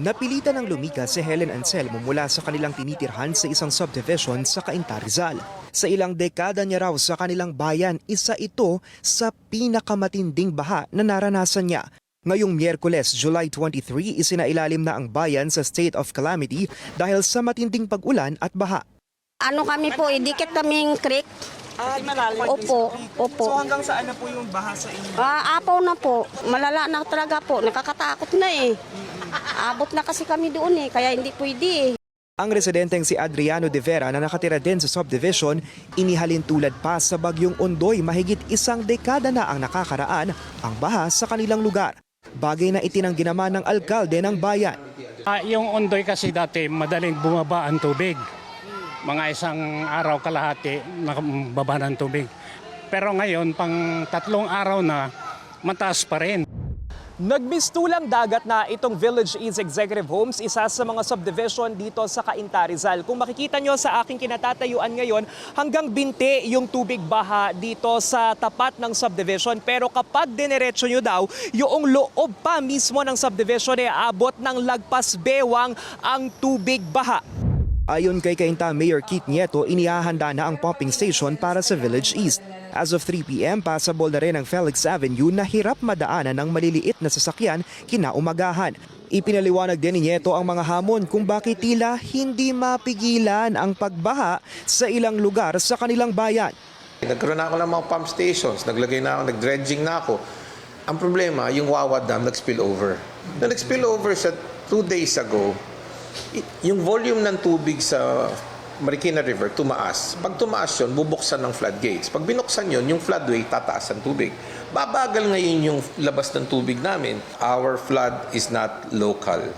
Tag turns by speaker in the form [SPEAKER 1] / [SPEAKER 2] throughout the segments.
[SPEAKER 1] Napilitan ng lumikas si Helen Anselmo mula sa kanilang tinitirhan sa isang subdivision sa Cainta Rizal. Sa ilang dekada niya raw sa kanilang bayan, isa ito sa pinakamatinding baha na naranasan niya. Ngayong Miyerkules, July 23, isinailalim na ang bayan sa state of calamity dahil sa matinding pag-ulan at baha.
[SPEAKER 2] Ano kami po, idikit kaming creek. Opo, opo.
[SPEAKER 1] hanggang saan na po yung baha sa inyo?
[SPEAKER 2] Ah, apaw na po. Malala na talaga po. Nakakatakot na eh. Abot na kasi kami doon eh, kaya hindi pwede eh.
[SPEAKER 1] Ang residenteng si Adriano de Vera na nakatira din sa subdivision, inihalin tulad pa sa bagyong Ondoy mahigit isang dekada na ang nakakaraan ang baha sa kanilang lugar. Bagay na itinanggi naman ng alkalde ng bayan.
[SPEAKER 3] Ah, yung ondoy kasi dati madaling bumaba ang tubig. Mga isang araw kalahati nakababa ng tubig. Pero ngayon, pang tatlong araw na, mataas pa rin.
[SPEAKER 1] Nagmistulang dagat na itong Village East Executive Homes, isa sa mga subdivision dito sa Cainta Rizal. Kung makikita nyo sa aking kinatatayuan ngayon, hanggang binte yung tubig baha dito sa tapat ng subdivision. Pero kapag dinerecho nyo daw, yung loob pa mismo ng subdivision ay abot ng lagpas bewang ang tubig baha. Ayon kay Cainta Mayor Keith Nieto, inihahanda na ang pumping station para sa Village East. As of 3 p.m., passable na rin ang Felix Avenue na hirap madaanan ng maliliit na sasakyan kinaumagahan. Ipinaliwanag din ni Nieto ang mga hamon kung bakit tila hindi mapigilan ang pagbaha sa ilang lugar sa kanilang bayan.
[SPEAKER 4] Nagkaroon na ako ng mga pump stations, naglagay na ako, nag-dredging na ako. Ang problema, yung Wawa Dam nag-spill over. Na nag-spill over sa two days ago, yung volume ng tubig sa Marikina River tumaas. Pag tumaas yun, bubuksan ng floodgates. Pag binuksan yun, yung floodway, tataas ang tubig. Babagal ngayon yung labas ng tubig namin. Our flood is not local.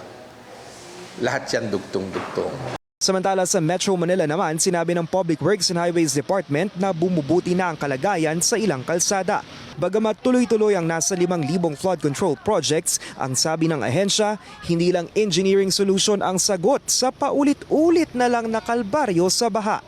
[SPEAKER 4] Lahat yan dugtong-dugtong.
[SPEAKER 1] Samantala sa Metro Manila naman, sinabi ng Public Works and Highways Department na bumubuti na ang kalagayan sa ilang kalsada. Bagamat tuloy-tuloy ang nasa 5,000 flood control projects, ang sabi ng ahensya, hindi lang engineering solution ang sagot sa paulit-ulit na lang na kalbaryo sa baha.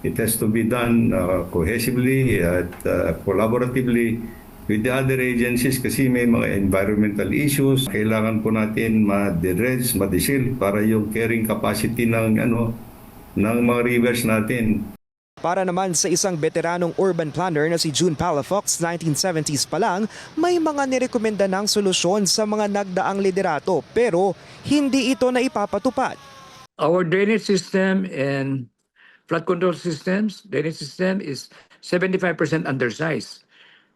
[SPEAKER 5] It has to be done uh, cohesively at uh, collaboratively with the other agencies kasi may mga environmental issues. Kailangan po natin ma-dredge, ma-desil para yung carrying capacity ng ano ng mga rivers natin
[SPEAKER 1] Para naman sa isang veteranong urban planner na si June Palafox, 1970s pa lang, may mga nirekomenda ng solusyon sa mga nagdaang liderato pero hindi ito na ipapatupad.
[SPEAKER 6] Our drainage system and flood control systems, drainage system is 75% undersized.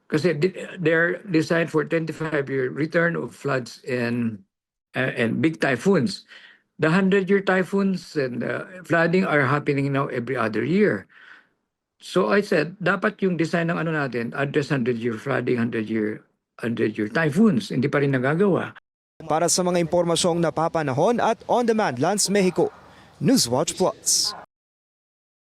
[SPEAKER 6] Kasi they're designed for 25-year return of floods and uh, and big typhoons. The 100-year typhoons and uh, flooding are happening now every other year. So I said, dapat yung design ng ano natin, address 100-year flooding, 100-year 100-year typhoons. Hindi pa rin nagagawa.
[SPEAKER 1] Para sa mga impormasyong napapanahon at on-demand Lance Mexico, Newswatch Plus.